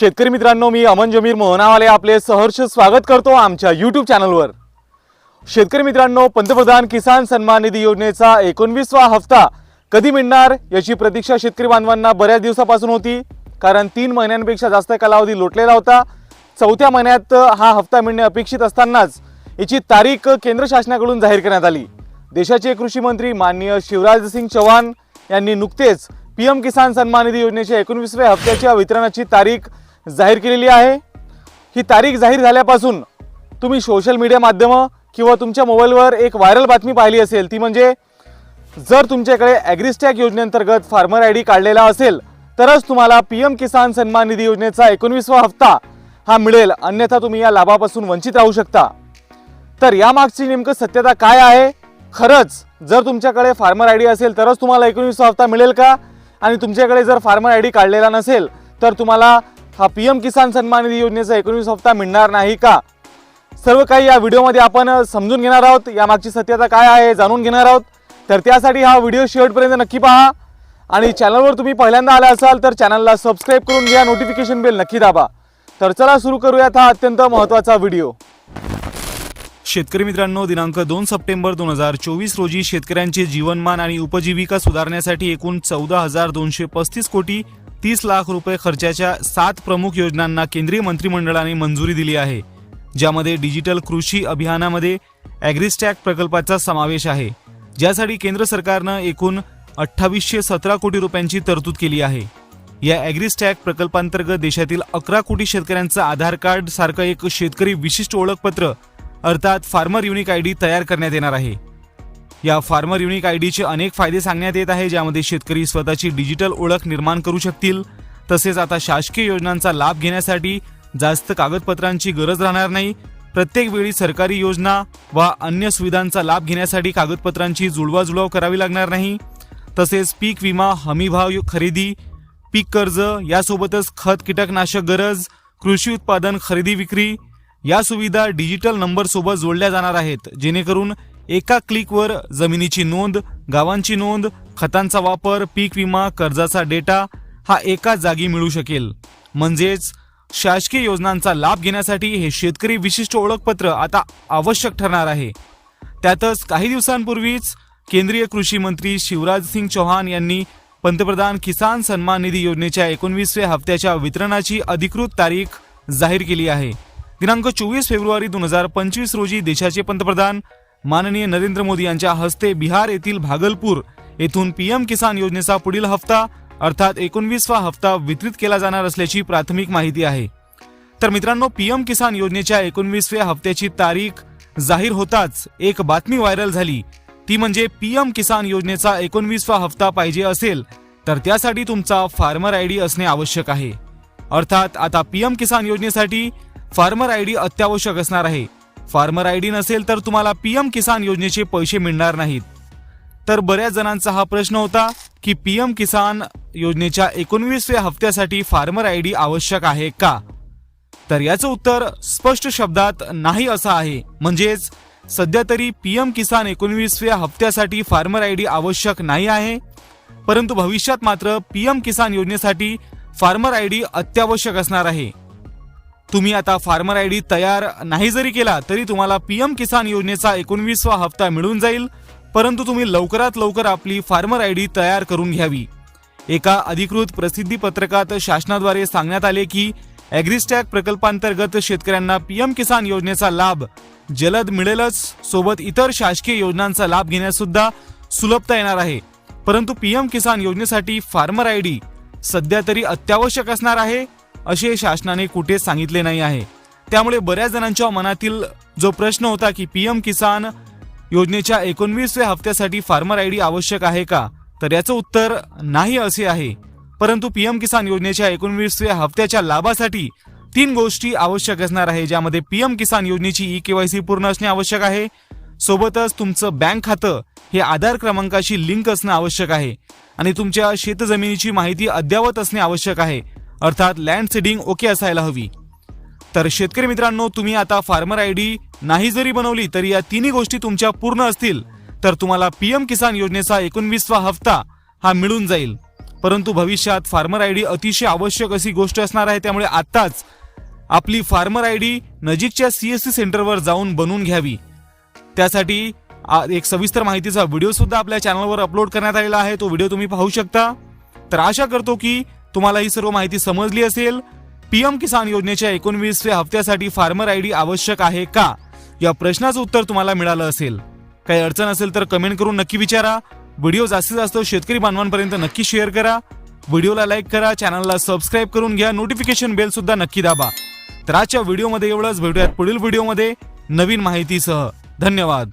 शेतकरी मित्रांनो मी अमन जमीर मोहनावाले आपले सहर्ष स्वागत करतो आमच्या यूट्यूब चॅनलवर शेतकरी मित्रांनो पंतप्रधान किसान सन्मान निधी योजनेचा एकोणवीसवा हप्ता कधी मिळणार याची प्रतीक्षा शेतकरी बांधवांना बऱ्याच दिवसापासून होती कारण तीन महिन्यांपेक्षा जास्त कालावधी लोटलेला होता. चौथ्या महिन्यात हा हप्ता मिळणे अपेक्षित असतानाच याची तारीख केंद्र शासनाकडून जाहीर करण्यात आली. देशाचे कृषी मंत्री माननीय शिवराज सिंग चौहान यांनी नुकतेच पीएम किसान सन्मान निधी योजनेच्या एकोणवीसव्या हप्त्याच्या वितरणाची तारीख जाहीर केलेली आहे. ही तारीख जाहीर झाल्यापासून तुम्ही सोशल मीडिया माध्यमं किंवा तुमच्या मोबाईलवर एक व्हायरल बातमी पाहिली असेल ती म्हणजे जर तुमच्याकडे ॲग्रिस्टॅक योजनेअंतर्गत फार्मर आय डी काढलेला असेल तरच तुम्हाला पी एम किसान सन्मान निधी योजनेचा एकोणवीसवा हप्ता हा मिळेल. अन्यथा तुम्ही या लाभापासून वंचित राहू शकता. तर यामागची नेमकं सत्यता काय आहे? खरंच जर तुमच्याकडे फार्मर आय डी असेल तरच तुम्हाला एकोणवीसवा हप्ता मिळेल का? आणि तुमच्याकडे जर फार्मर आय डी काढलेला नसेल तर तुम्हाला हा पी एम किसान सन्मान निधी योजनेचा एकोणीस हप्ता मिळणार नाही का? सर्व काही या व्हिडिओमध्ये आपण समजून घेणार आहोत. यामागची सत्यता काय आहे जाणून घेणार आहोत. तर त्यासाठी हा व्हिडिओ शेवटपर्यंत नक्की पहा. आणि चॅनलवर तुम्ही पहिल्यांदा आला असाल तर चॅनलला सबस्क्राईब करून घ्या नोटिफिकेशन बेल नक्की दाबा. तर चला सुरू करूयात हा अत्यंत महत्त्वाचा व्हिडिओ. शेतकरी मित्रांनो दिनांक दोन सप्टेंबर दोन हजार चोवीस रोजी शेतकऱ्यांचे जीवनमान आणि उपजीविका सुधारण्यासाठी एकूण चौदा हजार दोनशे पस्तीस कोटी तीस लाख रुपये खर्चाच्या सात प्रमुख योजनांना केंद्रीय मंत्रिमंडळाने मंजुरी दिली आहे ज्यामध्ये डिजिटल कृषी अभियानामध्ये ॲग्रिस्टॅक प्रकल्पाचा समावेश आहे ज्यासाठी केंद्र सरकारनं एकूण अठ्ठावीसशे सतरा कोटी रुपयांची तरतूद केली आहे. या ॲग्रिस्टॅक प्रकल्पांतर्गत देशातील अकरा कोटी शेतकऱ्यांचं आधार कार्ड सारखं एक शेतकरी विशिष्ट ओळखपत्र अर्थात फार्मर युनिक आय डी तयार करण्यात येणार आहे. या फार्मर युनिक आय डीचे अनेक फायदे सांगण्यात येत आहे ज्यामध्ये शेतकरी स्वतःची डिजिटल ओळख निर्माण करू शकतील. तसेच आता शासकीय योजनांचा लाभ घेण्यासाठी जास्त कागदपत्रांची गरज राहणार नाही. प्रत्येक वेळी सरकारी योजना वा अन्य सुविधांचा लाभ घेण्यासाठी कागदपत्रांची जुळवाजुळव करावी लागणार नाही. तसेच पीक विमा हमीभाव खरेदी पीक कर्ज यासोबतच खत कीटकनाशक गरज कृषी उत्पादन खरेदी विक्री या सुविधा डिजिटल नंबरसोबत जोडल्या जाणार आहेत. जेणेकरून एका क्लिकवर जमिनीची नोंद गावांची नोंद खतांचा वापर पीक विमा कर्जाचा डेटा हा एका जागी मिळू शकेल. म्हणजेच शासकीय योजनांचा लाभ घेण्यासाठी हे शेतकरी विशिष्ट ओळखपत्र आता आवश्यक ठरणार आहे. त्यातच काही दिवसांपूर्वीच केंद्रीय कृषी मंत्री शिवराज सिंग चौहान यांनी पंतप्रधान किसान सन्मान निधी योजनेच्या एकोणवीसव्या हप्त्याच्या वितरणाची अधिकृत तारीख जाहीर केली आहे. दिनांक चोवीस फेब्रुवारी दोन हजार पंचवीस रोजी देशाचे पंतप्रधान माननीय नरेंद्र मोदी यांच्या हस्ते बिहार येथील भागलपूर येथून पीएम किसान योजनेचा पुढील हप्ता अर्थात एकोणवीसवा हप्ता वितरित केला जाणार असल्याची प्राथमिक माहिती आहे. तर मित्रांनो पीएम किसान योजनेच्या एकोणवीसव्या हप्त्याची तारीख जाहीर होताच एक बातमी व्हायरल झाली. ती म्हणजे पीएम किसान योजनेचा एकोणवीसवा हप्ता पाहिजे असेल तर त्यासाठी तुमचा फार्मर आय डी असणे आवश्यक आहे. अर्थात आता पीएम किसान योजनेसाठी फार्मर आय डी अत्यावश्यक असणार आहे. फार्मर आय डी नसेल तर तुम्हाला पीएम किसान योजनेचे पैसे मिळणार नाहीत. तर बऱ्याच जणांचा हा प्रश्न होता की पीएम किसान योजनेच्या एकोणवीसव्या हप्त्यासाठी फार्मर आय डी आवश्यक आहे का? तर याचं उत्तर स्पष्ट शब्दात नाही असं आहे. म्हणजेच सध्या तरी पीएम किसान एकोणवीसव्या हप्त्यासाठी फार्मर आय डी आवश्यक नाही आहे. परंतु भविष्यात मात्र पीएम किसान योजनेसाठी फार्मर आय डी अत्यावश्यक असणार आहे. तुम्ही आता फार्मर आय डी तयार नाही जरी केला तरी तुम्हाला पी एम किसान योजनेचा एकोणवीसवा हप्ता मिळून जाईल. परंतु तुम्ही लवकरात लवकर आपली फार्मर आय डी तयार करून घ्यावी. एका अधिकृत प्रसिद्धी पत्रकात शासनाद्वारे सांगण्यात आले की ॲग्रिस्टॅक प्रकल्पांतर्गत शेतकऱ्यांना पी एम किसान योजनेचा लाभ जलद मिळेलच. सोबत इतर शासकीय योजनांचा लाभ घेण्यास सुद्धा सुलभता येणार आहे. परंतु पी एम किसान योजनेसाठी फार्मर आय डी सध्या तरी अत्यावश्यक असणार आहे. असे शासनाने कुठेच सांगितले नाही आहे. त्यामुळे बऱ्याच जणांच्या मनातील जो प्रश्न होता की पीएम किसान योजनेच्या एकोणवीसव्या हप्त्यासाठी फार्मर आय डी आवश्यक आहे का? तर याचं उत्तर नाही असे आहे. परंतु पीएम किसान योजनेच्या एकोणवीसव्या हप्त्याच्या लाभासाठी तीन गोष्टी आवश्यक असणार आहे ज्यामध्ये पीएम किसान योजनेची ई केवायसी पूर्ण असणे आवश्यक आहे. सोबतच तुमचं बँक खातं हे आधार क्रमांकाशी लिंक असणं आवश्यक आहे. आणि तुमच्या शेतजमिनीची माहिती अद्ययावत असणे आवश्यक आहे. अर्थात लँड सीडिंग ओके असायला हवी. तर शेतकरी मित्रांनो तुम्ही आता फार्मर आय डी नाही जरी बनवली तरी या तिन्ही गोष्टी तुमच्या पूर्ण असतील. तर तुम्हाला पीएम किसान योजनेचा एकोणवीसवा हप्ता हा मिळून जाईल. परंतु भविष्यात फार्मर आय डी अतिशय आवश्यक अशी गोष्ट असणार आहे त्यामुळे आत्ताच आपली फार्मर आय डी नजीकच्या सी एस सी सेंटरवर जाऊन बनवून घ्यावी. त्यासाठी एक सविस्तर माहितीचा व्हिडिओ सुद्धा आपल्या चॅनलवर अपलोड करण्यात आलेला आहे तो व्हिडिओ तुम्ही पाहू शकता. तर आशा करतो की तुम्हाला ही सर्व माहिती समजली असेल? पीएम किसान योजनेच्या एकोणवीसव्या हप्त्यासाठी फार्मर आय डी आवश्यक आहे का? या प्रश्नाचं उत्तर तुम्हाला मिळालं असेल. काही अडचण असेल तर कमेंट करून नक्की विचारा. व्हिडिओ जास्तीत जास्त शेतकरी बांधवांपर्यंत नक्की शेअर करा. व्हिडिओला लाईक करा चॅनलला सबस्क्राईब करून घ्या नोटिफिकेशन बेल सुद्धा नक्की दाबा. तर आजच्या व्हिडिओमध्ये एवढंच. भेटूयात पुढील व्हिडिओमध्ये नवीन माहितीसह. धन्यवाद.